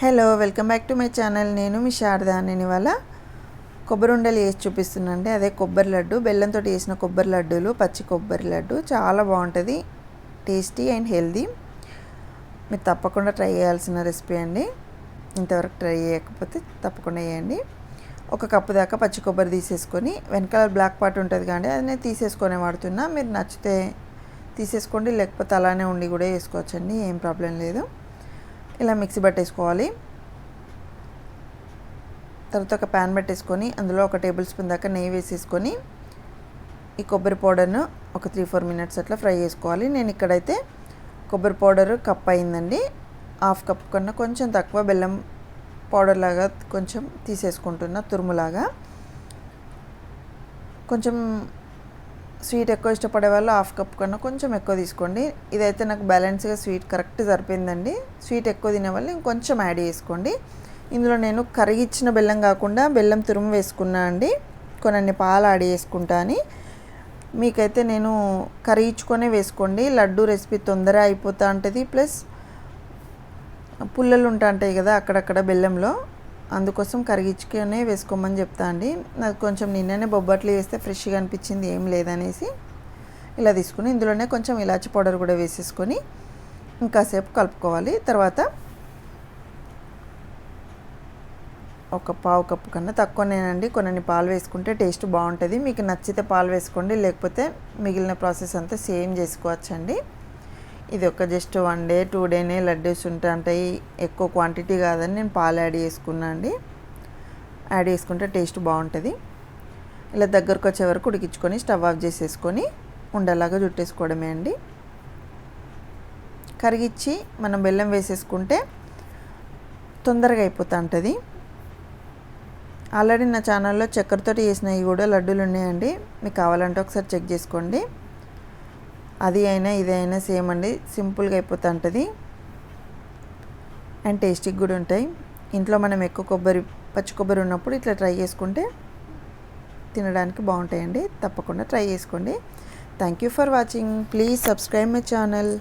Hello welcome back to my channel. నేను మీ శారద నేను ఇవాళ కొబ్బరి ఉండలు వేసి చూపిస్తున్నానండి. అదే కొబ్బరి లడ్డు బెల్లంతో వేసిన కొబ్బరి లడ్డూలు పచ్చి కొబ్బరి లడ్డు. చాలా బాగుంటుంది టేస్టీ అండ్ హెల్దీ. మీరు తప్పకుండా ట్రై చేయాల్సిన రెసిపీ అండి. ఇంతవరకు ట్రై చేయకపోతే తప్పకుండా వేయండి ఒక కప్పు దాకా పచ్చి కొబ్బరి తీసేసుకొని వెనకాల బ్లాక్ పార్ట్ ఉంటుంది కానీ అది నేను తీసేసుకొని వాడుతున్నా. మీరు నచ్చితే తీసేసుకోండి లేకపోతే అలానే ఉండి కూడా వేసుకోవచ్చండి ఏం ప్రాబ్లం లేదు. ఇలా మిక్సీ పట్టేసుకోవాలి తర్వాత ఒక ప్యాన్ పెట్టేసుకొని అందులో ఒక టేబుల్ స్పూన్ దాకా నెయ్యి వేసేసుకొని ఈ కొబ్బరి పౌడర్ను ఒక త్రీ ఫోర్ మినిట్స్ అట్లా ఫ్రై చేసుకోవాలి. నేను ఇక్కడైతే కొబ్బరి పౌడర్ కప్ అయిందండి. హాఫ్ కప్ కన్నా కొంచెం తక్కువ బెల్లం పౌడర్ లాగా కొంచెం తీసేసుకుంటున్నా తురుములాగా. కొంచెం స్వీట్ ఎక్కువ ఇష్టపడే వాళ్ళు హాఫ్ కప్ కన్నా కొంచెం ఎక్కువ తీసుకోండి. ఇదైతే నాకు బ్యాలెన్స్గా స్వీట్ కరెక్ట్ సరిపోయిందండి. స్వీట్ ఎక్కువ తినే వాళ్ళు ఇంకొంచెం యాడ్ చేసుకోండి. ఇందులో నేను కరిగిచ్చిన బెల్లం కాకుండా బెల్లం తురుము వేసుకున్నా అండి. కొన్ని పాలు యాడ్ చేసుకుంటాను మీకైతే నేను కరిగించుకొనే వేసుకోండి. లడ్డు రెసిపీ తొందరగా అయిపోతూ ఉంటుంది ప్లస్ పుల్లలు ఉంటా ఉంటాయి కదా అక్కడక్కడ బెల్లంలో. అందుకోసం కరిగించుకునే వేసుకోమని చెప్తా అండి. నాకు కొంచెం నిన్ననే బొబ్బట్లు వేస్తే ఫ్రెష్గా అనిపించింది ఏం లేదనేసి ఇలా తీసుకుని ఇందులోనే కొంచెం ఇలాచి పౌడర్ కూడా వేసేసుకొని ఇంకాసేపు కలుపుకోవాలి. తర్వాత ఒక పావు కప్పు కన్నా తక్కువనేనండి. కొన్ని పాలు వేసుకుంటే టేస్ట్ బాగుంటుంది. మీకు నచ్చితే పాలు వేసుకోండి లేకపోతే మిగిలిన ప్రాసెస్ అంతా సేమ్ చేసుకోవచ్చండి. ఇది ఒక జస్ట్ వన్ డే టూ డేనే లడ్డూస్ ఉంటాయి ఎక్కువ క్వాంటిటీ కాదని నేను పాలు యాడ్ చేసుకున్నా అండి. యాడ్ చేసుకుంటే టేస్ట్ బాగుంటుంది. ఇలా దగ్గరకు వచ్చే వరకు ఉడికించుకొని స్టవ్ ఆఫ్ చేసేసుకొని ఉండలాగా చుట్టేసుకోవడమే అండి. కరిగిచ్చి మనం బెల్లం వేసేసుకుంటే తొందరగా అయిపోతూ ఉంటుంది ఆల్రెడీ నా ఛానల్లో చక్కెరతోటి ఈ కూడా లడ్డూలు ఉన్నాయండి. మీకు కావాలంటే ఒకసారి చెక్ చేసుకోండి. అది అయినా ఇది అయినా సేమ్ అండి. సింపుల్గా అయిపోతూ ఉంటుంది. అండ్ టేస్టీగా కూడా ఉంటాయి. ఇంట్లో మనం ఎక్కువ కొబ్బరి పచ్చి కొబ్బరి ఉన్నప్పుడు ఇట్లా ట్రై చేసుకుంటే తినడానికి బాగుంటాయండి. తప్పకుండా ట్రై చేసుకోండి. Thank you for watching please subscribe my channel